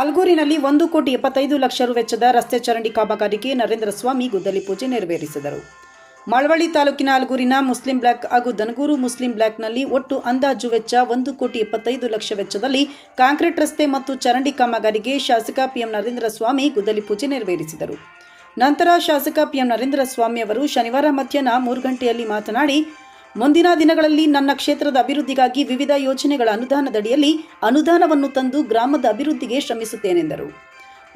ಆಲ್ಗೂರಿನಲ್ಲಿ ಒಂದು ಕೋಟಿ ಎಪ್ಪತ್ತೈದು ಲಕ್ಷ ರು ವೆಚ್ಚದ ರಸ್ತೆ ಚರಂಡಿ ಕಾಮಗಾರಿಗೆ ನರೇಂದ್ರ ಸ್ವಾಮಿ ಗುದ್ದಲಿ ಪೂಜೆ ನೆರವೇರಿಸಿದರು. ಮಳವಳ್ಳಿ ತಾಲೂಕಿನ ಆಲ್ಗೂರಿನ ಮುಸ್ಲಿಂ ಬ್ಲಾಕ್ ಹಾಗೂ ದನಗೂರು ಮುಸ್ಲಿಂ ಬ್ಲಾಕ್ನಲ್ಲಿ ಒಟ್ಟು ಅಂದಾಜು ವೆಚ್ಚ ಒಂದು ಕೋಟಿ ಎಪ್ಪತ್ತೈದು ಲಕ್ಷ ವೆಚ್ಚದಲ್ಲಿ ಕಾಂಕ್ರೀಟ್ ರಸ್ತೆ ಮತ್ತು ಚರಂಡಿ ಕಾಮಗಾರಿಗೆ ಶಾಸಕ ಪಿಎಂ ನರೇಂದ್ರ ಸ್ವಾಮಿ ಗುದ್ದಲಿ ಪೂಜೆ ನೆರವೇರಿಸಿದರು. ನಂತರ ಶಾಸಕ ಪಿಎಂ ನರೇಂದ್ರ ಸ್ವಾಮಿ ಅವರು ಶನಿವಾರ ಮಧ್ಯಾಹ್ನ ಮೂರು ಗಂಟೆಯಲ್ಲಿ ಮಾತನಾಡಿ ಮುಂದಿನ ದಿನಗಳಲ್ಲಿ ನನ್ನ ಕ್ಷೇತ್ರದ ಅಭಿವೃದ್ಧಿಗಾಗಿ ವಿವಿಧ ಯೋಜನೆಗಳ ಅನುದಾನದಡಿಯಲ್ಲಿ ಅನುದಾನವನ್ನು ತಂದು ಗ್ರಾಮದ ಅಭಿವೃದ್ಧಿಗೆ ಶ್ರಮಿಸುತ್ತೇನೆಂದರು.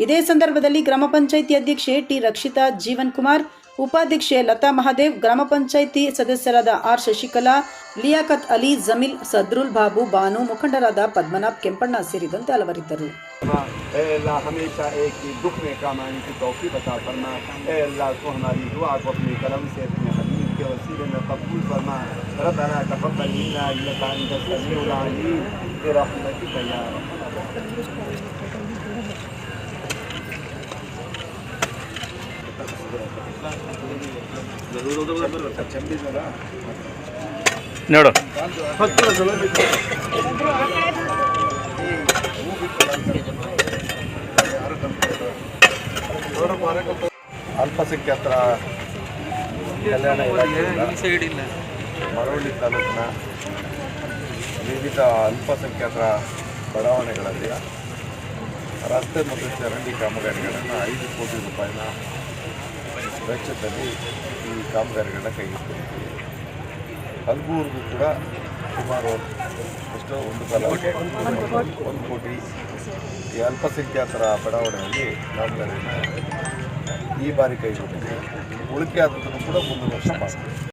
ಇದೇ ಸಂದರ್ಭದಲ್ಲಿ ಗ್ರಾಮ ಪಂಚಾಯಿತಿ ಅಧ್ಯಕ್ಷೆ ಟಿ ರಕ್ಷಿತಾ, ಜೀವನ್ ಕುಮಾರ್, ಉಪಾಧ್ಯಕ್ಷೆ ಲತಾ ಮಹಾದೇವ್, ಗ್ರಾಮ ಪಂಚಾಯಿತಿ ಸದಸ್ಯರಾದ ಆರ್ ಶಶಿಕಲಾ, ಲಿಯಾಕತ್ ಅಲಿ, ಜಮೀಲ್ ಸದ್ರುಲ್ ಬಾಬು, ಬಾನು, ಮುಖಂಡರಾದ ಪದ್ಮನಾಭ್ ಕೆಂಪಣ್ಣ ಸೇರಿದಂತೆ ಹಲವರಿದ್ದರು. ए بك وسيلنا قبول فما ربنا تقبل منا انك انت السميع العليم برحمتك يا رب ನೋಡು ಅಲ್ಪಸಂಖ್ಯಾತರ ಕಲ್ಯಾಣ ಇಲಾಖೆಯಿಂದ ಮರವಳ್ಳಿ ತಾಲೂಕಿನ ವಿವಿಧ ಅಲ್ಪಸಂಖ್ಯಾತರ ಬಡಾವಣೆಗಳಲ್ಲಿ ರಸ್ತೆ ಮತ್ತು ಚರಂಡಿ ಕಾಮಗಾರಿಗಳನ್ನು ಐದು ಕೋಟಿ ರೂಪಾಯಿನ ವೆಚ್ಚದಲ್ಲಿ ಈ ಕಾಮಗಾರಿಗಳನ್ನ ಕೈಗೆತ್ತಿದ್ದೀವಿ. ಹಲ್ಗೂರಿಗೂ ಕೂಡ ಸುಮಾರು ಎಷ್ಟೋ ಒಂದು ಕಾಲ ಒಂದು ಕೋಟಿ ಈ ಅಲ್ಪಸಂಖ್ಯಾತರ ಬಡಾವಣೆಯಲ್ಲಿ ಕಾಮಗಾರಿಯನ್ನು ಈ ಬಾರಿ ಕೈಗೊಂಡಿದ್ದೀವಿ ஒழுக்கையாதத்துக்கு கூட மூணு வருஷம் பார்க்கணும்